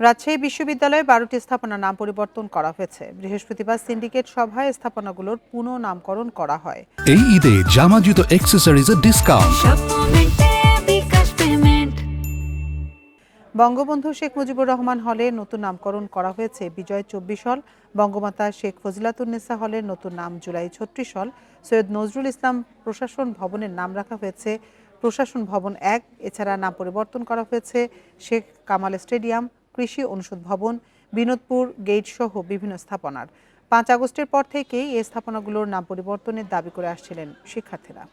রাজশাহী বিশ্ববিদ্যালয়ে বারোটি স্থাপনার নাম পরিবর্তন করা হয়েছে। বৃহস্পতিবার সিন্ডিকেট সভায় স্থাপনাগুলোর পুনঃ নামকরণ করা হয়। এই ঈদে জামা জুতো অ্যাক্সেসরিজের ডিসকাউন্ট বঙ্গবন্ধু শেখ মুজিবুর রহমান হলে নতুন নামকরণ করা হয়েছে বিজয় চব্বিশ হল। বঙ্গমাতা শেখ ফজিলাতুন্নেসা হলের নতুন নাম জুলাই ছত্রিশ হল। সৈয়দ নজরুল ইসলাম প্রশাসন ভবনের নাম রাখা হয়েছে প্রশাসন ভবন এক। এছাড়া নাম পরিবর্তন করা হয়েছে শেখ কামাল স্টেডিয়াম। কৃষি অনুষদ ভবন, বিনোদপুর গেট সহ বিভিন্ন স্থাপনার। পাঁচ আগস্টের পর থেকেই এই স্থাপনাগুলোর নাম পরিবর্তনের দাবি করে আসছিলেন শিক্ষার্থীরা।